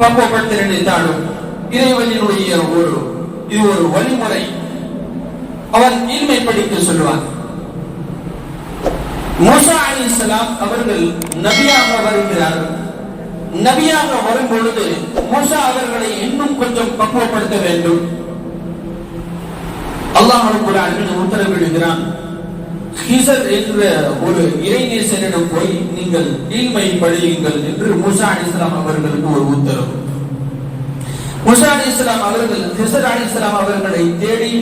பக்குவப்படுத்த நினைத்தாலும் இறைவனினுடைய ஒரு இது ஒரு வழிமுறை. அவன் இல்மை படிக்க மோசா அலி இஸ்லாம் அவர்கள் நபியாக வருகிறார்கள். நபியாக வரும் பொழுது மோசா அவர்களை இன்னும் கொஞ்சம் பக்குவப்படுத்த வேண்டும். அல்லாஹ் ரப்பல் ஆலமீன் உத்தரவிடுகிறான். ஹிசர் என்ற ஒரு இறைநேசனிடம் போய் நீங்கள் இல்மை படியுங்கள் என்று மூசா அலிஸ்லாம் அவர்களுக்கு ஒரு உத்தரவு. மூசா அலிஸ்லாம் அவர்கள் ஹிசர் அலிஸ்லாம் அவர்களை தேடி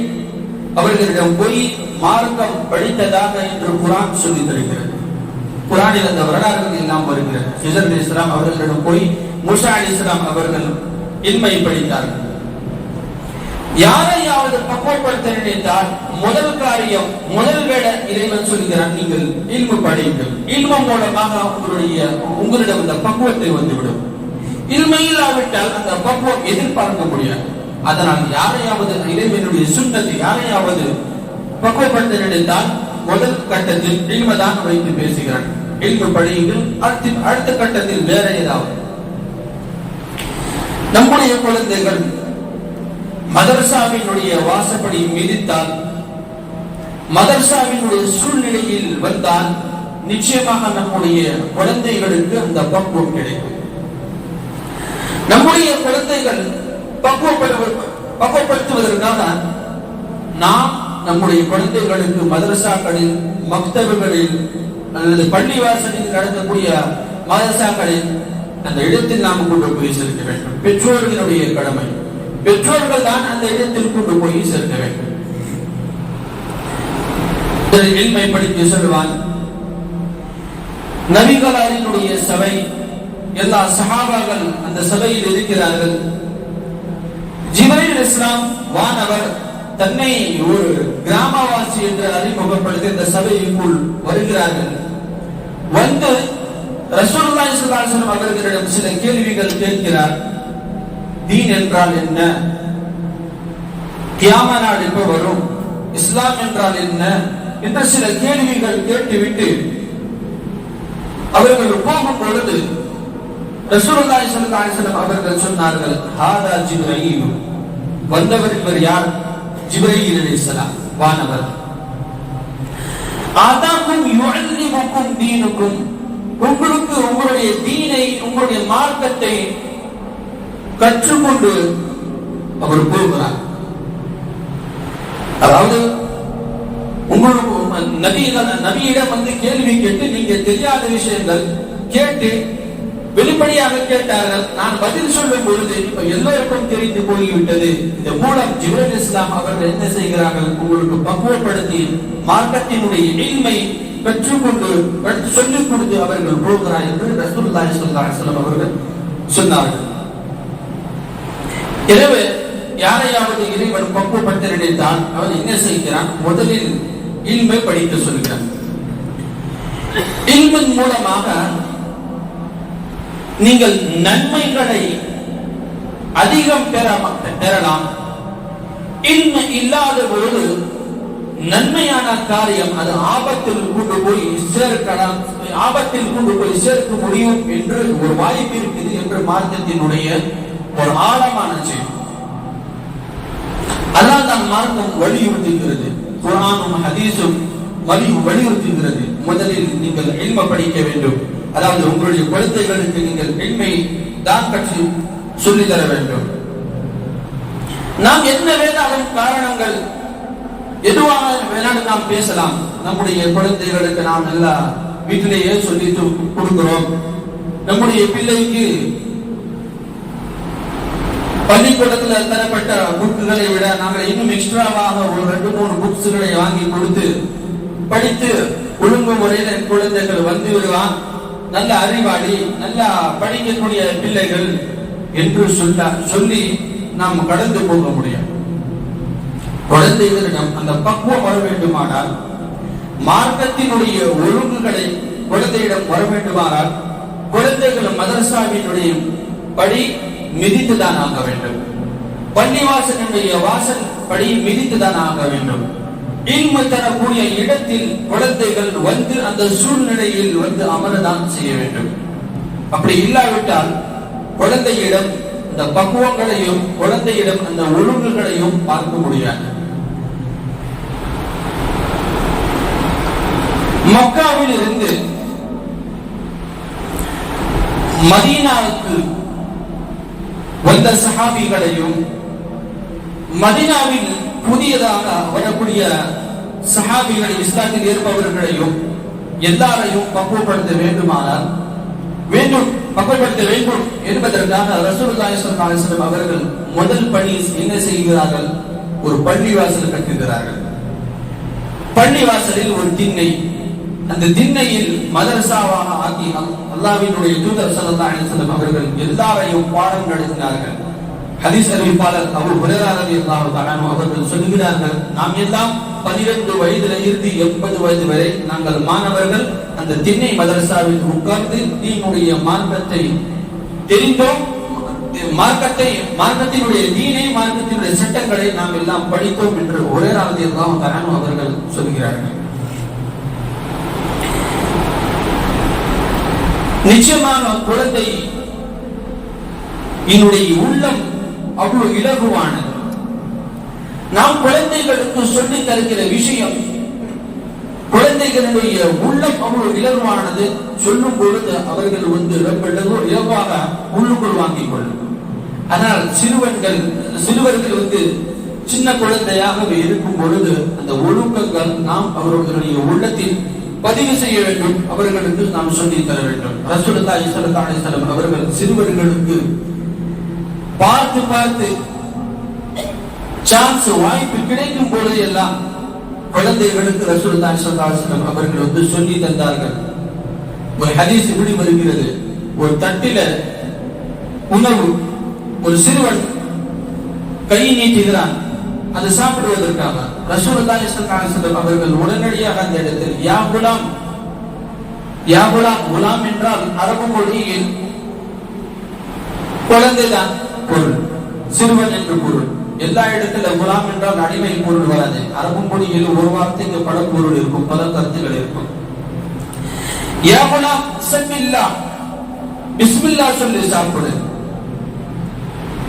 அவர்களிடம் போய் மார்க்கம் படித்ததாக என்று குரான் சொல்லி தருகிறது. குரானில் அந்த வரலாறுகள் எல்லாம் வருகிறது. ஹிசர் அலி இஸ்லாம் அவர்களிடம் போய் மூசா அலி இஸ்லாம் அவர்கள் இன்மை படித்தார்கள் யாரையாவது பக்குவப்படுத்த நினைத்தால் முதல் காரியம் முதல் வேட இறைவன் சொல்கிறான் நீங்கள் இல்மு படையுங்கள். இல்மம் மூலமாக உங்களுடைய உங்களிடம் இந்த பக்குவத்தை வந்துவிடும். இல்மை இல்லாவிட்டால் அந்த பக்குவம் எதிர்பார்க்க முடியாது. அதனால் யாரையாவது இறைவனுடைய சுண்ணத்தை யாரையாவது பக்குவப்படுத்த நினைத்தால் முதல் கட்டத்தில் இல்மதான் வைத்து பேசுகிறான் இல்மு படையுங்கள் அடுத்த அடுத்த கட்டத்தில் வேற ஏதாவது. நம்முடைய குழந்தைகள் மதரசாவினுடைய வாசப்படி மிதித்தால் மதர்சாவினுடைய சூழ்நிலையில் வந்தால் நிச்சயமாக நம்முடைய குழந்தைகளுக்கு அந்த பக்குவம் கிடைக்கும். நம்முடைய குழந்தைகள் பக்குவப்படுத்துவதற்காக நாம் நம்முடைய குழந்தைகளுக்கு மதரசாக்களில் மக்தபுகளில் அல்லது பள்ளிவாசலில் நடக்கக்கூடிய மதரசாக்களில் அந்த இடத்தில் நாம் கொண்டு போய் சேர்க்க வேண்டும். பெற்றோர்களுடைய கடமை. பெற்றோர்கள் தான் அந்த இடத்தில் கொண்டு போய் சேர்க்க வேண்டும். எளிமைப்படுத்தி சொல்வான் நபிகளாரினுடைய சபை எல்லா சகாபாக்கள் அந்த சபையில் இருக்கிறார்கள். ஜிபரில் இஸ்லாம் வானவர் தன்னை ஒரு கிராமவாசி என்று அறிமுகப்படுத்தி இந்த சபைக்குள் வருகிறார்கள். வந்து ரசூலுல்லாஹி ஸல்லல்லாஹு அலைஹி வஸல்லம் அவர்களிடம் சில கேள்விகள் கேட்கிறார். தீன் என்றால் என்ன? கியாம நாள் எப்ப வரும்? இஸ்லாம் என்றால் என்ன? என்ற சில கேள்விகள் கேட்டுவிட்டு அவர்கள் போகும் பொழுது ரசூலுல்லாஹி ஸல்லல்லாஹு அலைஹி வஸல்லம் அவர்கள் சொன்னார்கள் ஹாதா ஜிப்ரீல் வந்தவர் இவர் யார்? ஜிப்ரீல் அலைஹிஸ்ஸலாம் வானவர். ஆதாக்கும் யுஅல்லிமுக்கும் தீனுக்கும். உங்களுக்கு உங்களுடைய தீனை உங்களுடைய மார்க்கத்தை கற்றுக்கொண்டு அவர் போகிறார். அதாவது உங்களுக்கு நபியிடம் நபியிடம் வந்து கேள்வி கேட்டு நீங்க தெரியாத விஷயங்கள் கேட்டு வெளிப்படையாக கேட்டார்கள். நான் பதில் சொல்லும் பொழுது இப்ப எல்லோருக்கும் தெரிந்து போய்விட்டது. இந்த மூலம் ஜிப்ரல் இஸ்லாம் அவர்கள் என்ன செய்கிறார்கள்? உங்களுக்கு பக்குவப்படுத்தி மார்க்கத்தினுடைய எளிமை பெற்றுக்கொண்டு சொல்லிக் கொடுத்து அவர்கள் போகிறார் என்று ரசூல்லாய் ஸல்லல்லாஹு அவர்கள் சொன்னார்கள். எனவே யாரையாவது இறைவன் பக்குவப்படுத்த நினைத்தால் அவன் என்ன செய்கிறான்? முதலில் இன்மை படிக்க சொல்கிறான். இன்பின் மூலமாக நீங்கள் நன்மைகளை அதிகம் பெற பெறலாம். இன்மை இல்லாத பொழுது நன்மையான காரியம் அது ஆபத்தில் கொண்டு போய் சேர்க்கலாம். ஆபத்தில் கொண்டு போய் சேர்க்க முடியும் என்று ஒரு வாய்ப்பு இருக்குது என்று மார்க்கத்தினுடைய ஒரு ஆழமான செய்தி. அல்லாஹ் தான் மார்க்கம் வலியுறுத்துகிறது. குரானும் ஹதீஸும் வலி வலியுறுத்துகிறது. முதலில் நீங்கள் இன்ப படிக்க வேண்டும். அதாவது உங்களுடைய குழந்தைகளுக்கு நீங்கள் எளிமை தான் கட்சி சொல்லித் தர வேண்டும். நாம் என்ன வேணாலும் காரணங்கள் எதுவாக வேணாலும் நாம் பேசலாம். நம்முடைய குழந்தைகளுக்கு நாம் நல்லா வீட்டிலேயே சொல்லி கொடுக்கிறோம். நம்முடைய பிள்ளைக்கு பள்ளிக்கூடத்துல தரப்பட்ட புக்குகளை விட நாங்கள் இன்னும் எக்ஸ்ட்ராவாக ஒரு ரெண்டு மூணு புக்ஸ்களை வாங்கி கொடுத்து படித்து ஒழுங்கு முறையில் குழந்தைகள் வந்து விடுவான் நல்ல அறிவாளி நல்லா படிக்கக்கூடிய பிள்ளைகள் என்று சொல்ல சொல்லி நாம் கடந்து போக முடியும். குழந்தைகளிடம் அந்த பக்குவம் வர வேண்டுமானால் மார்க்கத்தினுடைய ஒழுங்குகளை குழந்தையிடம் வர வேண்டுமானால் குழந்தைகள் மதரசாவினுடைய படி மிதித்துதான் ஆக வேண்டும் பள்ளிவாசனுடைய வாசல் படி மிதித்துதான் ஆக வேண்டும் இன்மை தரக்கூடிய இடத்தில் குழந்தைகள் வந்து அந்த சூழ்நிலையில் வந்து அமரதான் செய்ய வேண்டும். அப்படி இல்லாவிட்டால் குழந்தையிடம் இந்த பக்குவங்களையும் குழந்தையிடம் அந்த ஒழுங்குகளையும் பார்க்க முடியாது. மக்காவில் இருந்து மதீனாவுக்கு வந்த சஹாபிகளையும் மதீனாவில் புதியதாக வரக்கூடிய சஹாபிகளை இஸ்லாத்தில் இருப்பவர்களையும் எல்லாரையும் பக்குவப்படுத்த வேண்டுமானால் வேண்டும் பக்குவப்படுத்த வேண்டும் என்பதற்காக ரசூலுல்லாஹி அவர்கள் முதல் பணி என்ன செய்கிறார்கள்? ஒரு பள்ளிவாசல் கட்டுகிறார்கள். பள்ளிவாசலில் ஒரு திண்ணை. அந்த திண்ணையில் மதரசாவாக ஆக்கி அல்லாவினுடைய தூதர் சல்லா அலிசல்லம் அவர்கள் எல்லாரையும் பாடம் நடத்தினார்கள். ஹதீஸ் அறிவிப்பாளர் அபு ஹுரைரா ரலியல்லாஹு அவர்கள் சொல்கிறார்கள் நாம் எல்லாம் பனிரெண்டு வயதுல இருந்து 80 வயது வரை நாங்கள் மாணவர்கள் அந்த திண்ணை மதரசாவில் உட்கார்ந்து தீனுடைய மார்க்கத்தை தெரிந்தோம். மார்க்கத்தை மார்க்கத்தினுடைய தீனை மார்க்கத்தினுடைய சட்டங்களை நாம் எல்லாம் படித்தோம் என்று ஒரே ராவதி தஆலா அவர்கள் சொல்கிறார்கள். நிச்சயமாக குழந்தை என்னுடைய உள்ளம் அவ்வளவு இலகுவானது. நாம் குழந்தைகளுக்கு சொல்லி தருகிற விஷயம் குழந்தைகளுடைய உள்ளம் அவ்வளவு இலகுவானது சொல்லும் பொழுது அவர்கள் வந்து ரொம்ப இலகு இலகுவாக உள்ளுக்குள் வாங்கிக் கொள்ளும். ஆனால் சிறுவன்கள் சிறுவர்கள் வந்து சின்ன குழந்தையாக இருக்கும் பொழுது அந்த ஒழுக்கங்கள் நாம் அவர்களுடைய உள்ளத்தில் பதிவு செய்ய வேண்டும். அவர்களுக்கு நாம் சொல்லி தர வேண்டும். ரசூலுல்லாஹி ஸல்லல்லாஹு அலைஹி அவர்கள் சிறுவர்களுக்கு பார்த்து பார்த்து சான்ஸ் வாய்ப்பு கிடைக்கும் பொழுது எல்லாம் குழந்தைகளுக்கு ரசூலுல்லாஹி ஸல்லல்லாஹு அலைஹி அவர்கள் வந்து சொல்லி தந்தார்கள். ஒரு ஹதீஸ் இப்படி வருகிறது. ஒரு தட்டில உணவு ஒரு சிறுவன் கை நீட்டுகிறான். அதை சாப்பிடுவதற்காக. ரசூலுல்லாஹி ஸல்லல்லாஹு அலைஹி வஸல்லம் அவர்கள் உடனடியாக அந்த இடத்தில் யா குலாம் யா குலாம் குலாம் என்றால் அரபு மொழியில் குழந்தைதான் பொருள் சிறுவன் என்று பொருள். எல்லா இடத்துல குலாம் என்றால் அடிமை பொருள் வராது. அரபு மொழியில் ஒரு வார்த்தைக்கு பல பொருள் இருக்கும் பல கருத்துகள் இருக்கும். யா குலாம் பிஸ்மில்லா பிஸ்மில்லா சொல்லி சாப்பிடு.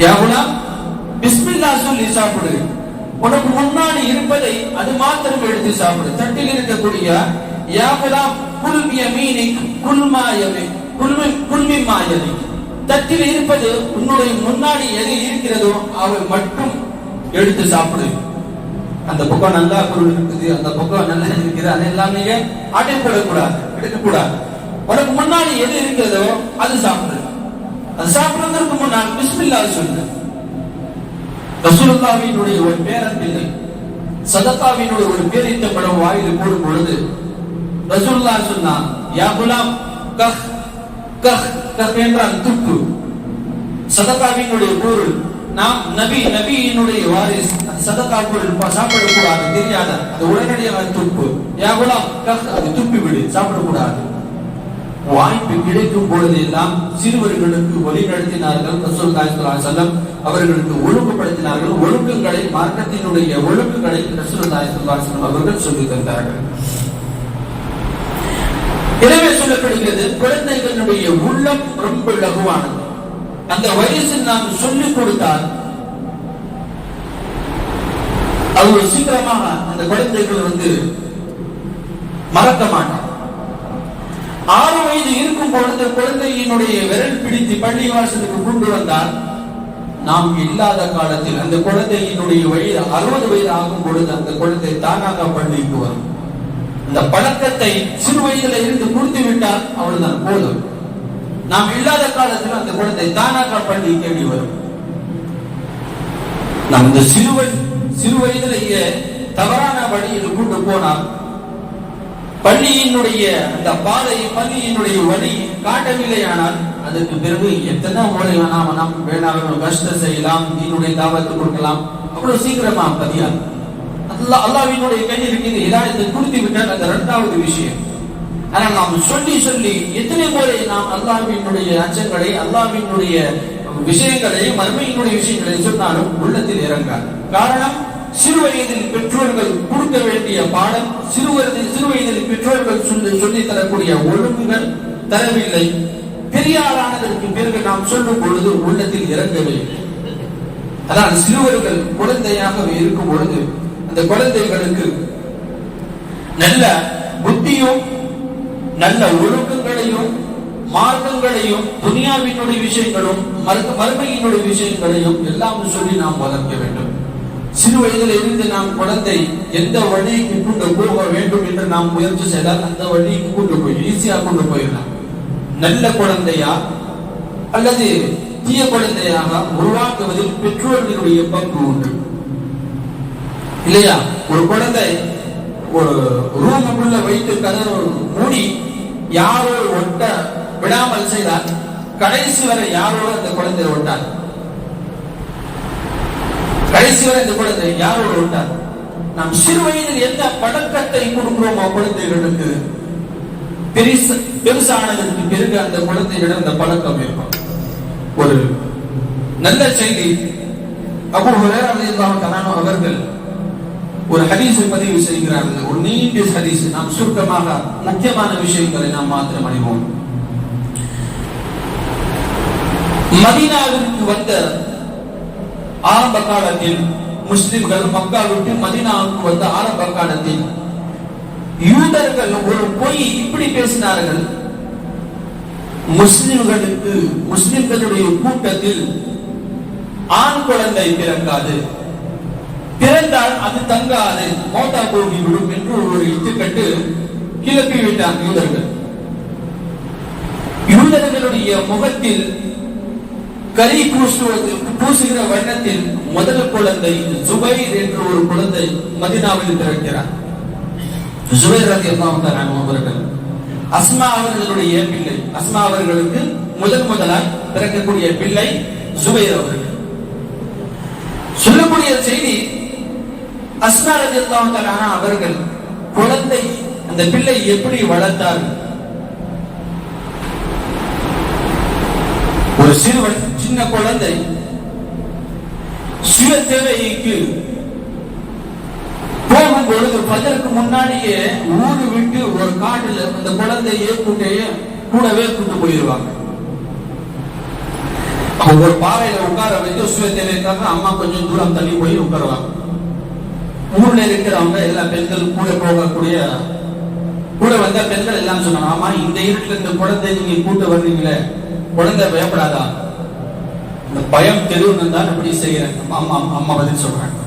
யா குலாம் பிஸ்மில்லா சொல்லி சாப்பிடு. உனக்கு முன்னாடி இருப்பதை அது மாத்திரம் எடுத்து சாப்பிடு. தட்டில் இருக்கக்கூடிய யாவலாம் குல்மிய மீனை குல்மாயமே குல்மி குல்மி மாயனை தட்டில் இருப்பது உன்னுடைய முன்னாடி எது இருக்கிறதோ அவை மட்டும் எடுத்து சாப்பிடு. அந்த பக்கம் நல்லா பொருள் இருக்குது அந்த பக்கம் நல்லா இருக்குது அது எல்லாமே அடைப்படக்கூடாது எடுக்கக்கூடாது. உனக்கு முன்னாடி எது இருக்கிறதோ அது சாப்பிடு. அது சாப்பிடுறதுக்கு முன்னால் பிஸ்மில்லா சொல்லு ரசூலுல்லாவினுடைய ஒரு பேரன் பிள்ளை சதகாவினுடைய ஒரு பேரித்த படம் வாயில் போடும் பொழுது ரசூல்லா சொன்னான் யா குலாம் கஹ் கஹ் கஹ் என்றால் துப்பு. சதத்தாவினுடைய பொருள் நாம் நபி நபியினுடைய வாரிஸ் சதத்தாக்குள் சாப்பிடக்கூடாது தெரியாத அது உடனடியாக துப்பு. யா குலாம் கஹ் அது துப்பி விடு சாப்பிடக்கூடாது. வாய்ப்பு கிடைக்கும் பொழுதெல்லாம் சிறுவர்களுக்கு வழி நடத்தினார்கள். ஸல்லல்லாஹு அலைஹி அவர்களுக்கு ஒழுங்குபடுத்தினார்கள். ஒழுங்குகளை மார்க்கத்தினுடைய ஒழுங்குகளை ரசூலுல்லாஹி ஸல்லல்லாஹு அவர்கள் சொல்லி தந்தார்கள். எனவே சொல்லப்படுகிறது குழந்தைகளுடைய உள்ளம் ரொம்ப லகுவானது. அந்த வயசில் நாம் சொல்லிக் கொடுத்தால் அது சீக்கிரமாக அந்த குழந்தைகள் வந்து மறக்க மாட்டார் ஆறு வயது இருக்கும் பொழுது குழந்தையினுடைய விரல் பிடித்து பள்ளி வாசலுக்கு கொண்டு வந்தால் நாம் இல்லாத காலத்தில் அந்த குழந்தையினுடைய வயது அறுபது வயது ஆகும் பொழுது அந்த குழந்தை தானாக பள்ளிக்கு வரும். இந்த பழக்கத்தை சிறு வயதுல இருந்து கொடுத்து விட்டால் அவ்வளவுதான் போதும். நாம் இல்லாத காலத்தில் அந்த குழந்தை தானாக பள்ளி தேடி வரும். நாம் இந்த சிறுவன் சிறு வயதிலேயே தவறான வழியில் கொண்டு போனால் பள்ளியினுடைய அந்த பாதை பள்ளியினுடைய வழி காட்டவில்லையானால் அதற்கு பிறகு எத்தனை முறை வேணாம் நாம் வேணாம் கஷ்டம் செய்யலாம் தீனுடைய தாவத்து கொடுக்கலாம் அவ்வளவு சீக்கிரமா பதியாது. அல்லாஹ் அல்லாவினுடைய கையில் இருக்குது இதாயத்தை கொடுத்து விட்டால் அந்த இரண்டாவது விஷயம். ஆனால் நாம் சொல்லி சொல்லி எத்தனை முறை நாம் அல்லாவினுடைய அச்சங்களை அல்லாவினுடைய விஷயங்களை மறுமையினுடைய விஷயங்களை சொன்னாலும் உள்ளத்தில் இறங்காது. காரணம் சிறு வயதில் பெற்றோர்கள் கொடுக்க வேண்டிய பாடம் சிறு வயதில் சிறு வயதில் பெற்றோர்கள் சொல்லி சொல்லி தரக்கூடிய ஒழுங்குகள் தரவில்லை. பெரியாரானதற்கு பெரிய பிறகு நாம் சொல்லும் பொழுது உள்ளத்தில் இறங்கவே அதான் சிறுவர்கள் குழந்தையாக இருக்கும் பொழுது அந்த குழந்தைகளுக்கு நல்ல புத்தியும் நல்ல ஒழுக்கங்களையும் மார்க்கங்களையும் துனியாவினுடைய விஷயங்களும் மறுமையினுடைய விஷயங்களையும் எல்லாம் சொல்லி நாம் வளர்க்க வேண்டும். சிறு வயதில் இருந்து நாம் குழந்தை எந்த வழிக்கு கொண்டு போக வேண்டும் என்று நாம் முயற்சி செய்தால் அந்த வழிக்கு கொண்டு போய் ஈஸியா கொண்டு போயிடலாம். நல்ல குழந்தையா அல்லது தீய குழந்தையாக உருவாக்குவதில் பெற்றோர்களுடைய பங்கு உண்டு. இல்லையா? ஒரு குழந்தை ஒரு ரூமுக்குள்ள வைத்து கதவு மூடி யாரோ ஒட்ட விடாமல் செய்தால் கடைசி வரை யாரோட அந்த குழந்தை ஒட்டார் கடைசி வரை இந்த குழந்தை யாரோடு விட்டார் நாம் சிறு வயதில் எந்த பழக்கத்தை கொடுக்கிறோமோ குழந்தைகளுக்கு? பெருசு பெருசானதற்கு பிறகு அந்த குழந்தைகளிடம் அந்த பழக்கம் இருக்கும். ஒரு நல்ல செய்தி. அபு ஹுரைரா அவர்கள் ஒரு ஹதீஸை பதிவு செய்கிறார்கள் ஒரு நீண்ட ஹதீஸ். நாம் சுருக்கமாக முக்கியமான விஷயங்களை நாம் மாத்திரம் அறிவோம். மதீனாவிற்கு வந்த ஆரம்ப காலத்தில் முஸ்லிம்கள் மக்கா விட்டு மதினாவுக்கு வந்த ஆரம்ப காலத்தில் யூதர்கள் ஒரு பொய் இப்படி பேசினார்கள். முஸ்லிம்களுக்கு முஸ்லிம்களுடைய கூட்டத்தில் ஆண் குழந்தை பிறக்காது. பிறந்தால் அது தங்காது. மோட்டா போகி விடும் என்று ஒரு இட்டுக்கட்டு கிளப்பி விட்டார் யூதர்கள். யூதர்களுடைய முகத்தில் கரி பூசுவது பூசுகிற வண்ணத்தில் முதல் குழந்தை ஜுபைர் என்று ஒரு குழந்தை மதினாவில் பிறக்கிறார். ஜுபைர் ரதி அவர்கள். அஸ்மா அவர்களுடைய பிள்ளை. அஸ்மா அவர்களுக்கு முதல் முதலாய் பிறக்கக்கூடிய பிள்ளை ஜுபைர் அவர்கள். சொல்லக்கூடிய செய்தி அஸ்மா ரதி அவர்கள் குழந்தை அந்த பிள்ளை எப்படி வளர்த்தார்கள் ஒரு சிறுவன் சின்ன குழந்தை சுய தேவைக்கு போகும் பொழுது பதற்கு முன்னாடியே ஊரு விட்டு ஒரு காட்டுல அந்த குழந்தையே கூட்டையே கூடவே கூட்டு போயிருவாங்க. அவங்க ஒரு பாறையில உட்கார வைத்து சுய தேவைக்காக அம்மா கொஞ்சம் தூரம் தள்ளி போய் உட்காருவாங்க. ஊர்ல இருக்கிறவங்க எல்லா பெண்களும் கூட போகக்கூடிய கூட வந்த பெண்கள் எல்லாம் சொன்னாங்க ஆமா இந்த இருட்டுல இந்த குழந்தை நீங்க கூட்டு வர்றீங்களே குழந்தை பயப்படாதான் இந்த பயம் தெருவுன்னு தான் இப்படி செய்யறேன் அம்மா அம்மா பதில் சொல்றாங்க.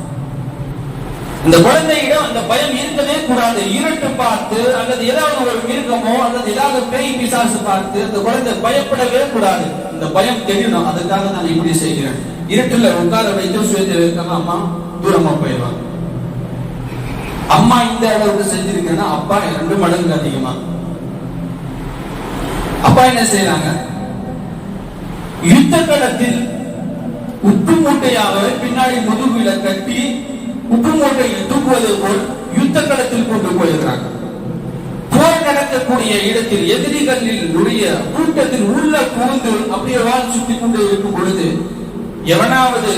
இந்த குழந்தையிடம் அந்த பயம் இருக்கவே கூடாது. இருட்டு பார்த்து அல்லது ஏதாவது ஒரு மிருகமோ அல்லது ஏதாவது பேய் பிசாசு பார்த்து அந்த குழந்தை பயப்படவே கூடாது. இந்த பயம் தெரியணும். அதுக்காக நான் இப்படி செய்கிறேன். இருட்டுல உட்கார வைத்து சுயத்தை வைக்காம அம்மா தூரமா போயிடுவாங்க. அம்மா இந்த அளவுக்கு செஞ்சிருக்கேன்னா அப்பா ரெண்டு மடங்கு அதிகமா. அப்பா என்ன செய்யறாங்க யுத்த களத்தில் உப்பு மூட்டையாக பின்னாடி முதுகுல கட்டி உப்பு மூட்டையில் தூக்குவது போல் யுத்த களத்தில் கொண்டு போயிருக்கிறாங்க. போர் நடக்கக்கூடிய இடத்தில் எதிரிகளில் உடைய கூட்டத்தில் உள்ள கூர்ந்து அப்படியே வாழ் சுத்தி கொண்டு இருக்கும் பொழுது எவனாவது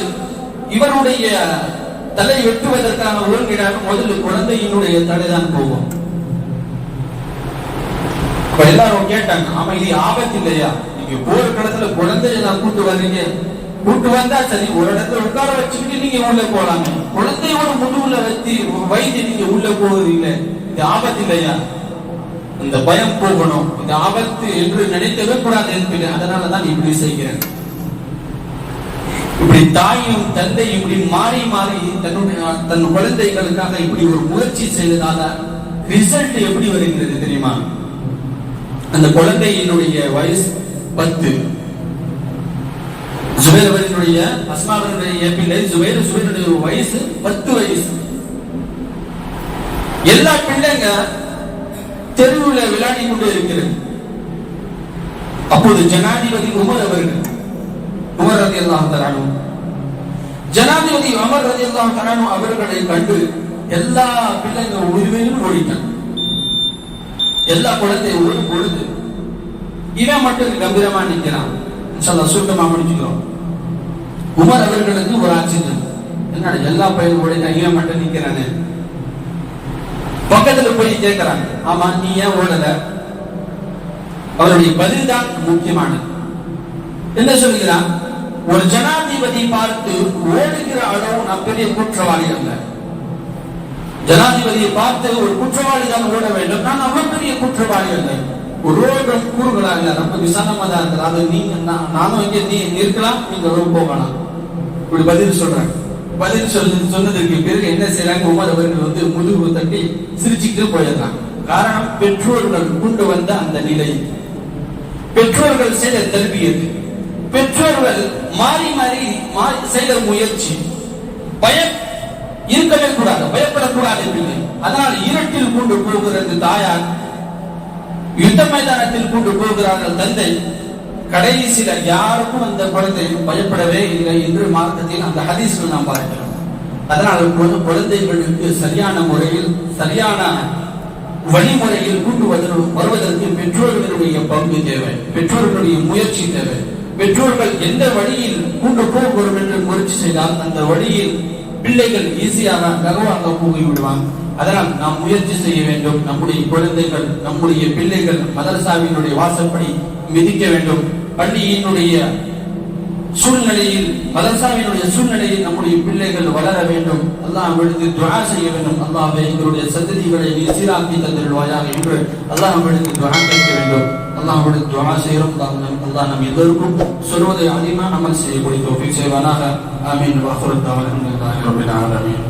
இவருடைய தலை வெட்டுவதற்கான ஒருங்கிடாக முதல்ல குழந்தையினுடைய தலைதான் போகும். எல்லாரும் கேட்டாங்க ஆமா இது ஆபத்து இல்லையா? நீங்க போர் கடத்துல குழந்தைய நான் கூட்டு வர்றீங்க. கூட்டு வந்தா சரி ஒரு இடத்துல உட்கார வச்சுக்கிட்டு நீங்க உள்ள போலாங்க குழந்தையோட முதுகுல வச்சு வயது நீங்க உள்ள போகிறீங்க இது ஆபத்து இல்லையா? இந்த பயம் போகணும். இந்த ஆபத்து என்று நினைக்கவே கூடாது என்பது அதனாலதான் இப்படி செய்கிறேன் இப்படி தாயும் தந்தையும் இப்படி மாறி மாறி தன்னுடைய தன் குழந்தைகளுக்காக இப்படி ஒரு முயற்சி செய்ததால ரிசல்ட் எப்படி வருகிறது தெரியுமா? அந்த குழந்தையினுடைய வயசு பத்து. ஜுபேர் அவர்களுடைய அஸ்மாவனுடைய பிள்ளை ஜுபேர் ஜுபேருடைய வயசு பத்து வயசு. எல்லா பிள்ளைங்க தெருவுல விளையாடி கொண்டு இருக்கிறது. அப்போது ஜனாதிபதி உமர் அவர்கள் உமர் ரதி அல்லாஹ் ஜனாதிபதி அமர் ரதி அல்லாஹ் அவர்களை கண்டு எல்லா பிள்ளைங்க உரிமையிலும் ஓடிட்டாங்க எல்லா குழந்தை ஒரு பொழுது இவன் மட்டும் கம்பீரமா நிற்கிறான். சொல்ல சுருக்கமா முடிச்சுக்கிறோம். உமர் அவர்களுக்கு ஒரு ஆச்சரியம். என்னடா எல்லா பையனும் ஓடிட்டான் இவன் மட்டும் நிக்கிறானே? பக்கத்துல போய் கேட்கிறாங்க ஆமா நீ ஏன் ஓடல? அவருடைய பதில் தான் முக்கியமானது. என்ன சொல்கிறான்? ஒரு ஜனாதிபதி பார்த்து ஓடுகிற அளவு நான் பெரிய குற்றவாளி அல்ல. ஜனாதிபதியை பார்த்து ஒரு குற்றவாளி தான் ஓட வேண்டும். நான் அவ்வளவு பெரிய குற்றவாளி அல்ல. ஒரு ரோடு இல்ல ரொம்ப விசாலமா தான் இருக்கிறார் அது நீங்க நான்- நானும் இங்க நீ இருக்கலாம் நீங்க ரொம்ப போகலாம். இப்படி பதில் சொல்றாங்க. பதில் சொல்லி சொன்னதற்கு பிறகு என்ன செய்யறாங்க உமர் அவர்கள் வந்து முதுகு தட்டி சிரிச்சுக்கிட்டு போயிடுறாங்க. காரணம் பெற்றோர்கள் கொண்டு வந்த அந்த நிலை. பெற்றோர்கள் செய்த தர்பியது பெற்றோர்கள் மாறி மாறி மாறி செய்த முயற்சி. பயம் இருக்கவே கூடாது பயப்படக்கூடாது பிள்ளை அதனால் இருட்டில் கொண்டு போகிறது தாயார் யுத்த மைதானத்தில் கொண்டு போகிறார்கள் தந்தை. கடைசியில யாருக்கும் அந்த குழந்தை பயப்படவே இல்லை என்று மார்க்கத்தில் அந்த ஹதீஸ்கள் நாம் பார்க்கிறோம். அதனால் குழந்தைகளுக்கு சரியான முறையில் சரியான வழிமுறையில் கொண்டு வருவதற்கு பெற்றோர்களுடைய பங்கு தேவை பெற்றோர்களுடைய முயற்சி தேவை. பெற்றோர்கள் எந்த வழியில் கூண்டு போகிறோம் என்று முயற்சி செய்தால் அந்த வழியில் பிள்ளைகள் ஈஸியாக லகுவாக போகி விடுவாங்க அதனால் நாம் முயற்சி செய்ய வேண்டும். நம்முடைய குழந்தைகள் நம்முடைய பிள்ளைகள் மதரசாவினுடைய வாசப்படி மிதிக்க வேண்டும். பள்ளியினுடைய சூழ்நிலையில் மதரசாவினுடைய சூழ்நிலையில் நம்முடைய பிள்ளைகள் வளர வேண்டும். அல்லாஹ் விழுந்து துவா செய்ய வேண்டும். அல்லாஹ் எங்களுடைய சந்ததிகளை நீ சீராக்கி தந்திருவாயாக என்று அல்லாஹ் விழுந்து துவா கேட்க வேண்டும். அல்லாஹ் விழுந்து துவா செய்கிறோம் அல்லாஹ் நம் எல்லோருக்கும் சொல்வதை அதிகமாக அமல் செய்யக்கூடிய தோஃபிக் செய்வானாக. ஆமீன். வாசுரத்தாவன் ரபில் ஆலமீன்.